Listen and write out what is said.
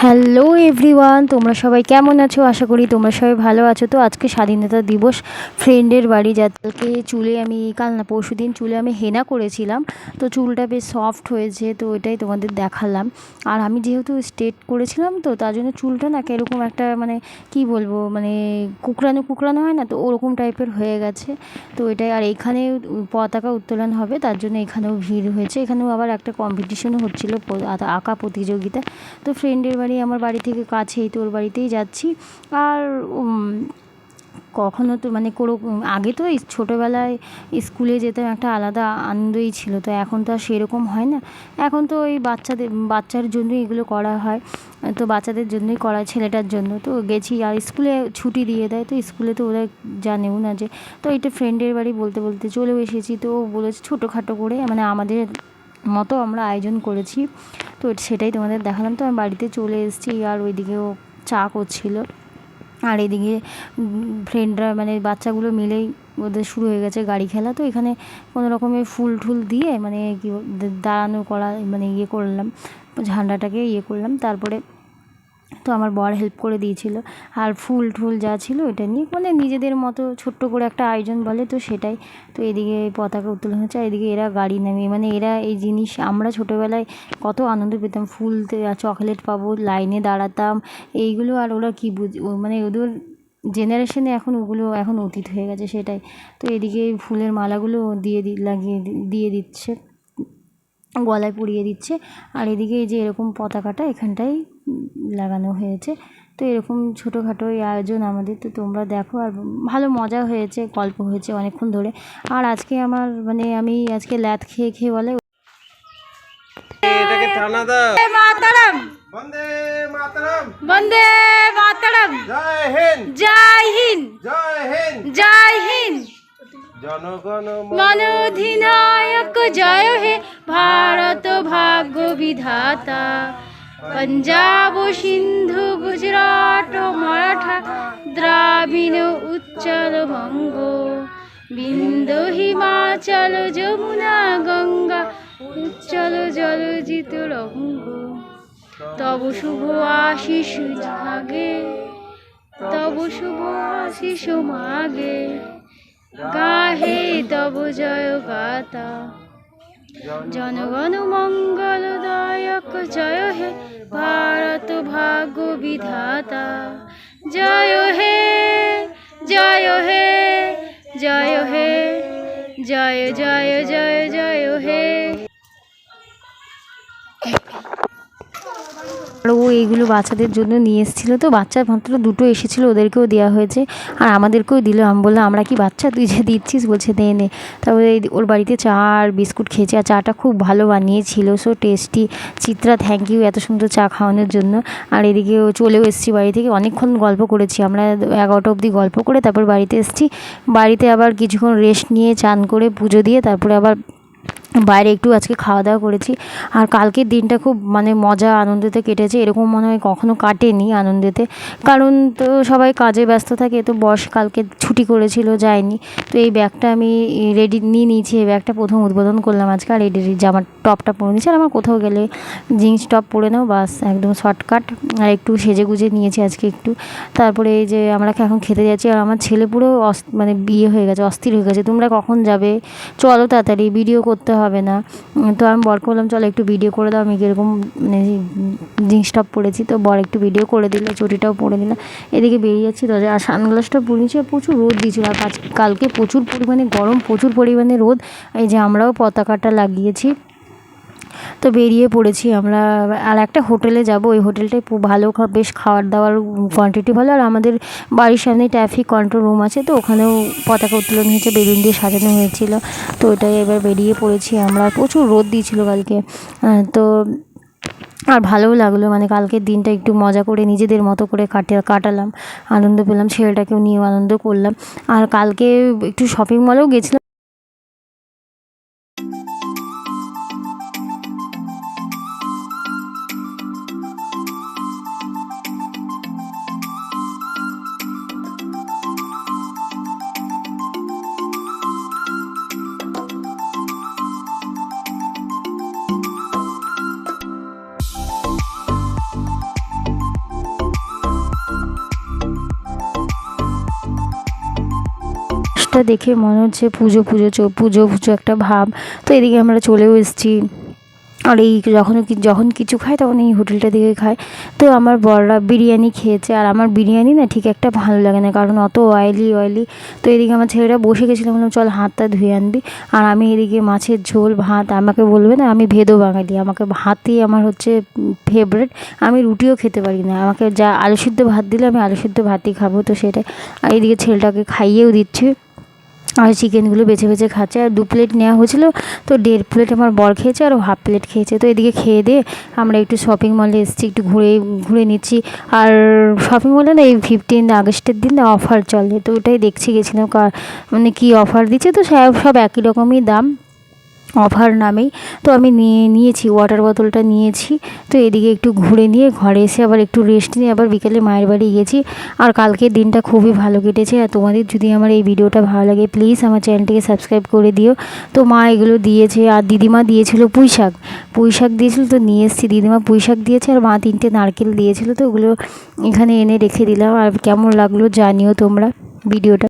Hello everyone তোমরা সবাই কেমন আছো? আশা করি তোমরা সবাই ভালো আছো। তো আজকে স্বাধীনতা দিবস ফ্রেন্ডের বাড়ি যাতে চুলে আমি, কাল না, পরশু দিন চুলে আমি হেনা করেছিলাম। তো চুলটা বেশ সফট হয়েছে, তো ওইটাই তোমাদের দেখালাম। আর আমি যেহেতু স্ট্রেট করেছিলাম তো, তার জন্য চুলটা না কীরকম একটা মানে কি বলব মানে কুকরানো কুকরানো হয় না, তো ওরকম টাইপের হয়ে গেছে। তো এটাই, আর এখানে পতাকা উত্তোলন হবে, তার জন্য এখানেও ভিড় হয়েছে। এখানেও আবার একটা কম্পিটিশনও হচ্ছিল আঁকা প্রতিযোগিতা। তো ফ্রেন্ডের বাড়ি আমার বাড়ি থেকে কাছেই তো ওর বাড়িতেই যাচ্ছি। আর কখনো তো মানে কোনো, আগে তো ছোটোবেলায় স্কুলে যেতাম একটা আলাদা আনন্দই ছিল, তো এখন তো আর সেরকম হয় না। এখন তো ওই বাচ্চাদের, বাচ্চার জন্যই এগুলো করা হয়, তো বাচ্চাদের জন্যই করা ছেলেটার জন্য। তো গেছি, আর স্কুলে ছুটি দিয়ে দেয়, তো স্কুলে তো ওরা জানেও না যে, তো এটা ফ্রেন্ডের বাড়ি বলতে বলতে চলেও এসেছি, তো বলেছে ছোটোখাটো করে মানে আমাদের মতো আমরা আয়োজন করেছি। তো সেটাই তোমাদের দেখালাম। তো আমি বাড়িতে চলে এসেছি আর ওইদিকেও চা করছিল। আর এদিকে ফ্রেন্ডরা মানে বাচ্চাগুলো মিলেই ওদের শুরু হয়ে গেছে গাড়ি খেলা। তো এখানে কোনো রকমের ফুল ঠুল দিয়ে মানে কি দাঁড়ানো করা মানে ইয়ে করলাম। ঝান্ডাটাকে ইয়ে করলাম। তারপরে তো আমার বর হেল্প করে দিয়েছিলো। আর ফুল টুল যা ছিল ওটা নিয়ে মানে নিজেদের মতো ছোট্ট করে একটা আয়োজন বলে তো সেটাই। তো এদিকে পতাকা উত্তোলন হচ্ছে আর এদিকে এরা গাড়ি নামিয়ে মানে এরা এই জিনিস আমরা ছোটোবেলায় কত আনন্দ পেতাম। ফুল চকলেট পাবো লাইনে দাঁড়াতাম। এইগুলো আর ওরা কী বুঝ মানে ওদের জেনারেশনে এখন ওগুলো এখন অতীত হয়ে গেছে সেটাই। তো এদিকে ফুলের মালাগুলো দিয়ে দি, লাগিয়ে দিয়ে দিচ্ছে, গলায় পরিয়ে দিচ্ছে। আর এদিকে যে এরকম পতাকাটা এখানটায় লাগানো হয়েছে। তো এরকম ছোটোখাটো এই আয়োজন আমাদের তো তোমরা দেখো। আর ভালো মজা হয়েছে গল্প হয়েছে অনেকক্ষণ ধরে। আর আজকে আমার মানে আমি আজকে ল্যাদ খেয়ে খেয়ে বলে এটাকে টানা দাও। মাতারাম। বন্দে মাতরম। বন্দে মাতারাম। জয় হিন্দ। জয় হিন্দ। জয় হিন্দ। জয় হিন্দ। জনগণ মনোধিনায়ক জয় হে ভারত ভাগ্য বিধাতা। পঞ্জাব সিন্ধু গুজরাট মারাঠা দ্রাবিণ উচ্চল বঙ্গ বিন্দু হিমাচল যমুনা গঙ্গা উচ্চল জলজিত রঙ্গ তব শুভ আশিস জাগে তব শুভ আশিস মাগে গাহে তব জয় গাতা জনগণ মঙ্গলদায়ক জয় হে ভারত ভাগ্য বিধাতা। জয় হে জয় হে জয় হে জয় জয় জয় জয় আর ও এইগুলো বাচ্চাদের জন্য নিয়ে এসেছিল তো বাচ্চা মাত্র দুটো এসেছিল, ওদেরকেও দেওয়া হয়েছে। আর আমাদেরকেও দিল, আমি বললাম, আমরা কি বাচ্চা তুই যে দিচ্ছিস? বলছে, দে নে তারপরে ওর বাড়িতে চা আর বিস্কুট খেয়েছে, আর চাটা খুব ভালো বানিয়েছিল so tasty Chitra thank you এত সুন্দর চা খাওয়ানোর জন্য। আর এদিকে ও চলেও এসেছি বাড়ি থেকে, অনেকক্ষণ গল্প করেছি। আমরা এগারোটা অবধি গল্প করে তারপর বাড়িতে এসেছি। বাড়িতে আবার কিছুক্ষণ রেস্ট নিয়ে চান করে পুজো দিয়ে, তারপরে আবার বাইরে একটু আজকে খাওয়া দাওয়া করেছি। আর কালকের দিনটা খুব মানে মজা আনন্দতে কেটেছে। এরকম মনে হয় কখনো কাটেনি আনন্দেতে। কারণ তো সবাই কাজে ব্যস্ত থাকে তো বস কালকে ছুটি করেছিল, যায়নি। তো এই ব্যাগটা আমি রেডি নিয়ে নিয়েছি, এই ব্যাগটা প্রথম উদ্বোধন করলাম আজকে। আর এই জামার টপটা পরে নিয়েছি, আর আমার কোথাও গেলে জিন্স টপ পরে নাও বাস, একদম শর্টকাট আর একটু সেজে গুজে নিয়েছি আজকে একটু। তারপরে এই যে আমরা এখন খেতে যাচ্ছি, আর আমার ছেলে পুরো মানে বিয়ে হয়ে গেছে, অস্থির হয়ে গেছে। তোমরা কখন যাবে? চলো তাড়াতাড়ি ভিডিও করতে হবে না। তো আমি বরকে বললাম, চলো একটু ভিডিও করে দাও, আমি কীরকম মানে জিন্স টপ পরেছি। তো বর একটু ভিডিও করে দিল, চটিটাও পরে দিলাম এদিকে বেরিয়ে যাচ্ছি তো আর সানগ্লাসটা পরিয়েছি প্রচুর রোদ দিয়েছিল আর আজ কালকে প্রচুর পরিমাণে গরম, প্রচুর পরিমাণে রোদ। এই যে আমরাও পতাকাটা লাগিয়েছি। তো বেরিয়ে পড়েছি আমরা। আর একটা হোটেলে যাব। ওই হোটেলটায় ভালো, বেশ খাওয়ার দাওয়ার কোয়ান্টিটি ভালো। আর আমাদের বাড়ির সামনে ট্রাফিক কন্ট্রোল রুম আছে। তো ওখানেও পতাকা উত্তোলন হয়েছে, বেলুন দিয়ে সাজানো হয়েছিল। তো ওটাই এবার বেরিয়ে পড়েছি আমরা। প্রচুর রোদ দিয়েছিল কালকে। তো আর ভালোও লাগল। মানে কালকের দিনটা একটু মজা করে নিজেদের মতো করে কাটে কাটালাম। আনন্দ পেলাম, ছেলেটাকেও নিয়েও আনন্দ করলাম। আর কালকে একটু শপিং মলেও গেছিলাম। ওয়েদারটা দেখে মনে হচ্ছে পুজো পুজো পুজো পুজো একটা ভাব। তো এদিকে আমরা চলেও এসেছি। আর এই যখন যখন কিছু খাই তখন এই হোটেলটা থেকে খাই তো আমার বড়রা বিরিয়ানি খেয়েছে। আর আমার বিরিয়ানি না ঠিক একটা ভালো লাগে না, কারণ অত অয়েলি অয়েলি তো এদিকে আমার ছেলেরা বসে গেছিল বললাম চল হাতটা ধুয়ে আনবি। আর আমি এদিকে মাছের ঝোল, ভাত, আমাকে বলবে না, আমি ভেদও বাঙালি। আমাকে ভাতই আমার হচ্ছে ফেভারেট আমি রুটিও খেতে পারি না। আমাকে যা আলু সিদ্ধ ভাত দিলে আমি আলু সিদ্ধ ভাতই খাব, তো সেটাই। আর এদিকে ছেলেটাকে খাইয়েও দিচ্ছি। আর চিকেনগুলো বেছে বেছে খাচ্ছে। আর দু প্লেট নেওয়া হয়েছিল, তো দেড় প্লেট আমার বর খেয়েছে আর হাফ প্লেট খেয়েছে। তো এদিকে খেয়ে দিয়ে আমরা একটু শপিং মলে এসেছি, একটু ঘুরে ঘুরে নিচ্ছি। আর শপিং মলে না এই ফিফটিন আগস্টের দিন না অফার চলে, তো ওটাই দেখছি গেছিলাম মানে কী অফার দিচ্ছে, তো সব সব একই রকমই দাম। অফার নামেই। তো আমি নিয়ে, নিয়েছি ওয়াটার বোতলটা নিয়েছি। তো এদিকে একটু ঘুরে নিয়ে ঘরে এসে আবার একটু রেস্ট নিয়ে আবার বিকেলে মায়ের বাড়ি গেছি। আর কালকের দিনটা খুবই ভালো কেটেছে। আর তোমাদের যদি আমার এই ভিডিওটা ভালো লাগে প্লিজ আমার চ্যানেলটিকে সাবস্ক্রাইব করে দিও। তো মা এগুলো দিয়েছে, আর দিদিমা দিয়েছিল পুঁই শাক পুঁই শাক দিয়েছিল তো নিয়ে এসেছি। দিদিমা পুঁই শাক দিয়েছে আর মা তিনটে নারকেল দিয়েছিল। তো ওগুলো এখানে এনে রেখে দিলাম। আর কেমন লাগল জানিও তোমরা ভিডিওটা।